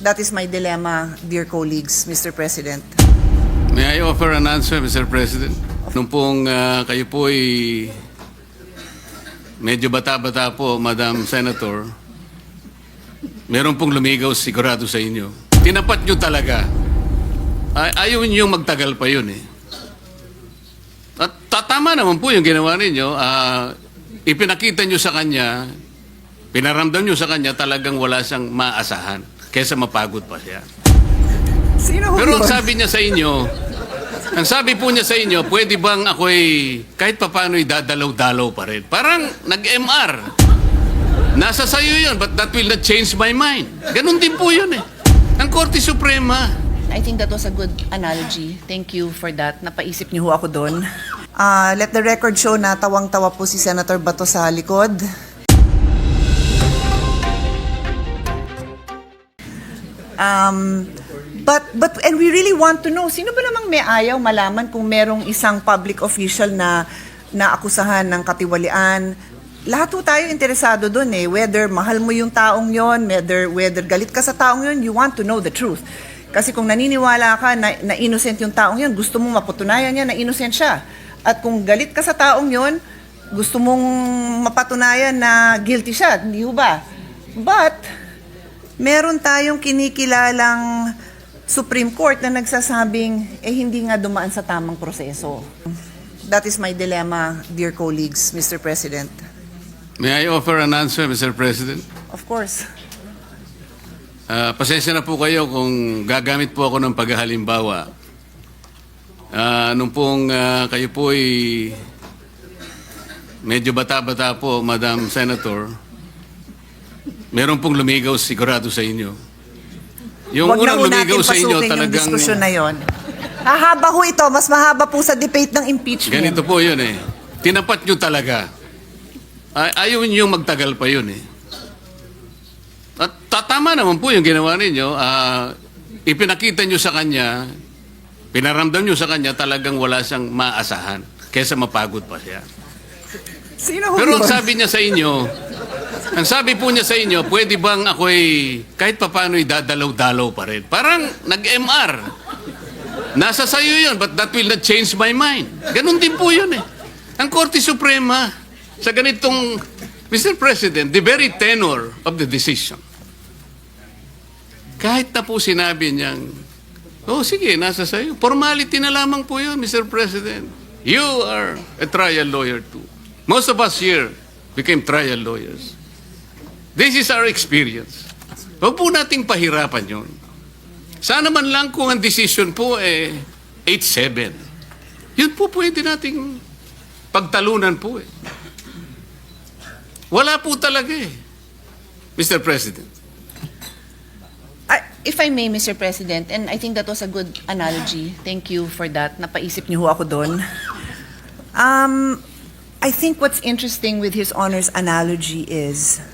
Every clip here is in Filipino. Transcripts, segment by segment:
That is my dilemma, dear colleagues, Mr. President. May I offer an answer, Mr. President? Nung pong ah, kayo po ay medyo bata-bata po, Madam Senator, meron pong lumigaw sigurado sa inyo. Tinapat nyo talaga. Ay, ayaw nyo magtagal pa yun eh. At tatama naman po yung ginawa ninyo. Ah, ipinakita nyo sa kanya, pinaramdam nyo sa kanya talagang wala siyang maasahan kesa mapagod pa siya. Sino Pero ang sabi niya sa inyo, ang sabi po niya sa inyo, pwede bang ako'y kahit papano'y dadalaw-dalaw pa rin? Parang nag-MR. Nasa sayo yun, but that will not change my mind. Ganun din po yun eh. Ang Korte Suprema. I think that was a good analogy. Thank you for that. Napaisip niyo ho ako doon. Ah, let the record show na tawang-tawa po si Senator Bato sa likod. Um, but but and we really want to know sino ba namang may ayaw malaman kung merong isang public official na naakusahan ng katiwalian. Lahat po tayo interesado doon eh, whether mahal mo yung taong yon, whether whether galit ka sa taong yon, you want to know the truth. Kasi kung naniniwala ka na, na innocent yung taong yon, gusto mong mapatunayan niya na innocent siya. At kung galit ka sa taong yon, gusto mong mapatunayan na guilty siya, hindi ba? But, meron tayong kinikilalang Supreme Court na nagsasabing, eh hindi nga dumaan sa tamang proseso. That is my dilemma, dear colleagues, Mr. President. May I offer an answer, Mr. President? Of course. Ah, pasensya na po kayo kung gagamit po ako ng paghahalimbawa. Ah, nung pong ah, kayo po ay medyo bata-bata po, Madam Senator, meron pong lumigaw sigurado sa inyo. Yung na unang ho lumigaw sa inyo pasukin yung talagang... diskusyon na yon. Hahaba ho ito, mas mahaba po sa debate ng impeachment. Ganito po yun eh. Tinapat nyo talaga. Ay, ayaw nyo magtagal pa yun eh. At tatama naman po yung ginawa ninyo. Ah, ipinakita nyo sa kanya, pinaramdam nyo sa kanya talagang wala siyang maasahan kesa mapagod pa siya. Sino ho Pero ang yun? sabi niya sa inyo, ang sabi po niya sa inyo, pwede bang ako'y kahit papano'y dadalaw-dalaw pa rin? Parang nag-MR. Nasa sayo yun, but that will not change my mind. Ganun din po yun eh. Ang Korte Suprema, sa ganitong, Mr. President, the very tenor of the decision, kahit na po sinabi niyang, oh sige, nasa sayo. Formality na lamang po yun, Mr. President. You are a trial lawyer too. Most of us here became trial lawyers. This is our experience. Huwag po nating pahirapan yun. Sana man lang kung ang decision po eh 8-7. Yun po pwede nating pagtalunan po eh. Wala po talaga eh. Mr. President. If I may, Mr. President, and I think that was a good analogy. Thank you for that. Napaisip niyo ho ako doon. Um, I think what's interesting with His Honor's analogy is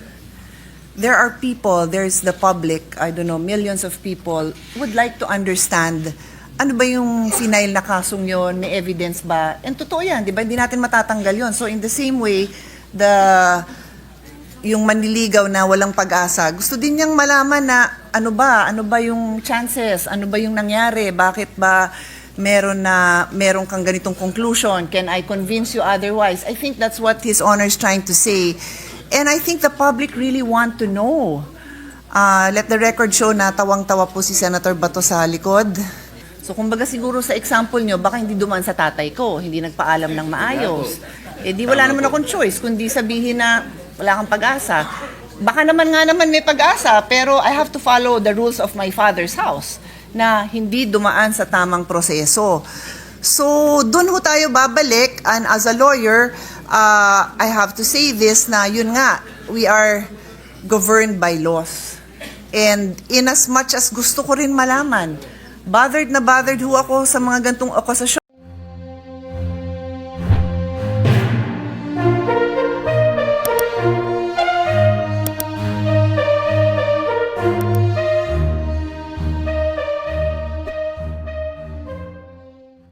there are people, there's the public, I don't know, millions of people would like to understand ano ba yung final na kasong yon, may evidence ba? And totoo yan, di ba? Hindi natin matatanggal yon. So in the same way, the yung manliligaw na walang pag-asa, gusto din niyang malaman na ano ba, ano ba yung chances, ano ba yung nangyari, bakit ba meron na meron kang ganitong conclusion, can I convince you otherwise? I think that's what his honor is trying to say. And I think the public really want to know. Ah, let the record show na tawang-tawa po si Senator Bato sa likod. So kumbaga siguro sa example nyo, baka hindi dumaan sa tatay ko, hindi nagpaalam ng maayos. Eh di wala naman akong choice, kundi sabihin na wala kang pag-asa. Baka naman nga naman may pag-asa, pero I have to follow the rules of my father's house na hindi dumaan sa tamang proseso. So, doon ho tayo babalik and as a lawyer, uh, I have to say this na yun nga, we are governed by laws. And in as much as gusto ko rin malaman, bothered na bothered ho ako sa mga gantong okasasyon.